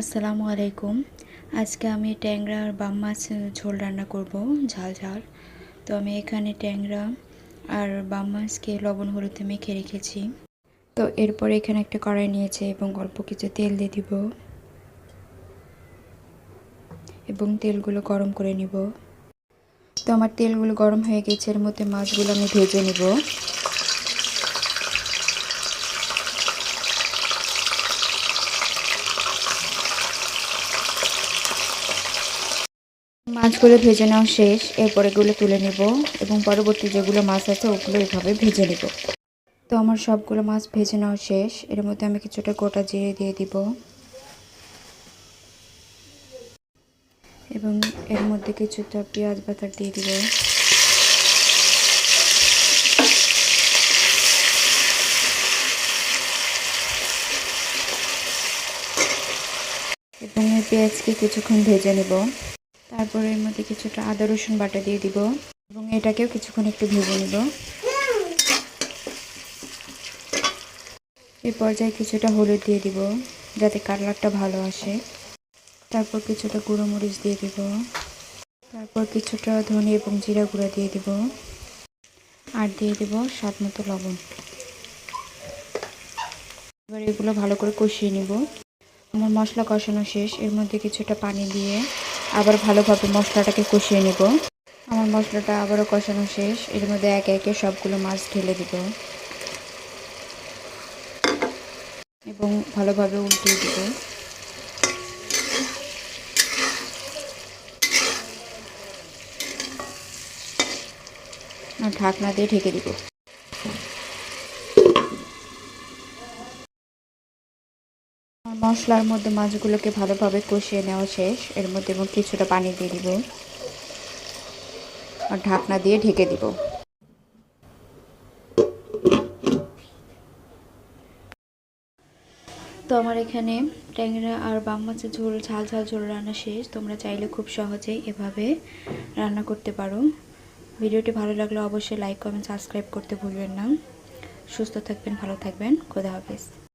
আসসালামু আলাইকুম। আজকে আমি ট্যাংরা আর বাম মাছ ঝোল রান্না করব, ঝাল ঝাল। তো আমি এখানে ট্যাংরা আর বাম মাছকে লবণ হলুদে মেখে রেখেছি। তো এরপরে এখানে একটা কড়াই নিয়েছে এবং অল্প কিছু তেল দিয়ে দিব। এবং তেলগুলো গরম করে নিব। তো আমার তেলগুলো গরম হয়ে গেছে, এর মধ্যে মাছগুলো আমি ভেজে নিব। মাছগুলো ভেজে নেওয়া শেষ, এরপর এগুলো তুলে নেব এবং পরবর্তী যেগুলো মাছ আছে ওগুলো এভাবে ভেজে নেব। তো আমার সবগুলো মাছ ভেজে নেওয়া শেষ, এর মধ্যে আমি কিছুটা গোটা জিরে দিয়ে দিব। এবং এর মধ্যে কিছুটা পেঁয়াজ বাটার দিয়ে দিব। এবং এই পেঁয়াজকে কিছুক্ষণ ভেজে নেব। তারপরে এর মধ্যে কিছুটা আদা, রসুন বাটা দিয়ে দিব এবং এটাকেও কিছুক্ষণ একটু ভেজে নেব। এই পর্যায়ে কিছুটা হলুদ দিয়ে দিব যাতে কালারটা ভালো আসে। তারপর কিছুটা গুঁড়ো মরিচ দিয়ে দিব। তারপর কিছুটা ধনে এবং জিরা গুঁড়া দিয়ে দিব। আর দিয়ে দিব স্বাদ মতো লবণ। এবার এগুলো ভালো করে কষিয়ে নিব। আমার মশলা কষানো শেষ। এর মধ্যে কিছুটা পানি দিয়ে আবার ভালোভাবে মশলাটাকে কষিয়ে নেব। আমার মশলাটা আবারও কষানো শেষ। এর মধ্যে একে একে সবগুলো মাছ ঢেলে দিব। এবং ভালোভাবে উল্টিয়ে দিব। ঢাকনা দিয়ে ঢেকে দিব। মশলার মধ্যে মাছগুলোকে ভালোভাবে কষিয়ে নেওয়া শেষ। এর মধ্যে এবং কিছুটা পানি দিয়ে দিব। আর ঢাকনা দিয়ে ঢেকে দিব। তো আমার এখানে ট্যাংরা আর বাম মাছের ঝোল, ঝাল ঝাল ঝোল রান্না শেষ। তোমরা চাইলে খুব সহজেই এভাবে রান্না করতে পারো। ভিডিওটি ভালো লাগলে অবশ্যই লাইক, কমেন্ট, সাবস্ক্রাইব করতে ভুলবেন না। সুস্থ থাকবেন, ভালো থাকবেন। খোদা হাফেজ।